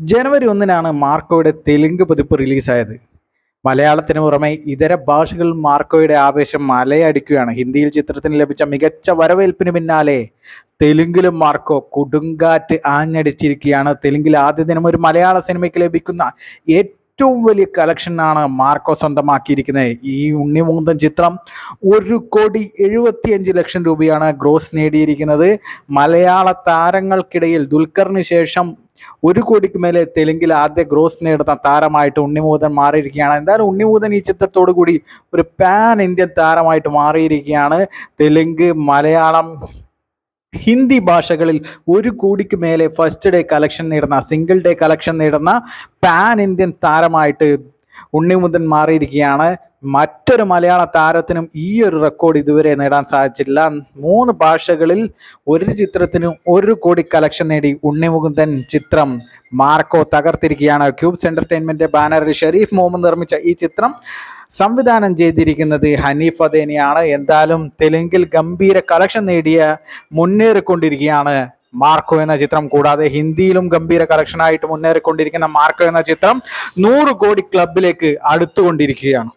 ജനുവരി ഒന്നിനാണ് മാർക്കോയുടെ തെലുങ്ക് പതിപ്പ് റിലീസായത്. മലയാളത്തിന് പുറമെ ഇതര ഭാഷകളിൽ മാർക്കോയുടെ ആവേശം മലയടിക്കുകയാണ്. ഹിന്ദിയിൽ ചിത്രത്തിന് ലഭിച്ച മികച്ച വരവേൽപ്പിന് പിന്നാലെ തെലുങ്കിലും മാർക്കോ കൊടുങ്കാറ്റ് ആഞ്ഞടിച്ചിരിക്കുകയാണ്. തെലുങ്കിൽ ആദ്യ ദിനം ഒരു മലയാള സിനിമയ്ക്ക് ലഭിക്കുന്ന ഏറ്റവും വലിയ കളക്ഷനാണ് മാർക്കോ സ്വന്തമാക്കിയിരിക്കുന്നത്. ഈ ഉണ്ണിമൂന്തൻ ചിത്രം ഒരു കോടി എഴുപത്തിയഞ്ച് ലക്ഷം രൂപയാണ് ഗ്രോസ് നേടിയിരിക്കുന്നത്. മലയാള താരങ്ങൾക്കിടയിൽ ദുൽഖറിന് ശേഷം ഒരു കോടിക്ക് മേലെ തെലുങ്കിൽ ആദ്യ ഗ്രോസ് നേടുന്ന താരമായിട്ട് ഉണ്ണിമൂതൻ മാറിയിരിക്കുകയാണ്. എന്തായാലും ഉണ്ണിമൂതൻ ഈ ചിത്രത്തോടു കൂടി ഒരു പാൻ ഇന്ത്യൻ താരമായിട്ട് മാറിയിരിക്കുകയാണ്. തെലുങ്ക് മലയാളം ഹിന്ദി ഭാഷകളിൽ ഒരു കോടിക്ക് മേലെ ഫസ്റ്റ് ഡേ കളക്ഷൻ നേടുന്ന സിംഗിൾ ഡേ കളക്ഷൻ നേടുന്ന പാൻ ഇന്ത്യൻ താരമായിട്ട് ഉണ്ണിമുതൻ മാറിയിരിക്കുകയാണ്. മറ്റൊരു മലയാള താരത്തിനും ഈ ഒരു റെക്കോർഡ് ഇതുവരെ നേടാൻ സാധിച്ചില്ല മൂന്ന് ഭാഷകളിൽ ഒരു ചിത്രത്തിനും ഒരു കോടി കളക്ഷൻ നേടി. ഉണ്ണിമുകുന്ദൻ ചിത്രം മാർക്കോ തകർത്തിരിക്കുകയാണ്. ക്യൂബ്സ് എന്റർടൈൻമെന്റ് ബാനറിൽ ഷെരീഫ് മുഹമ്മദ് നിർമ്മിച്ച ഈ ചിത്രം സംവിധാനം ചെയ്തിരിക്കുന്നത് ഹനീഫ് അദേനിയാണ്. എന്തായാലും തെലുങ്കിൽ ഗംഭീര കളക്ഷൻ നേടിയ മുന്നേറിക്കൊണ്ടിരിക്കുകയാണ് മാർക്കോ എന്ന ചിത്രം. കൂടാതെ ഹിന്ദിയിലും ഗംഭീര കളക്ഷനായിട്ട് മുന്നേറിക്കൊണ്ടിരിക്കുന്ന മാർക്കോ എന്ന ചിത്രം നൂറ് കോടി ക്ലബിലേക്ക് അടുത്തുകൊണ്ടിരിക്കുകയാണ്.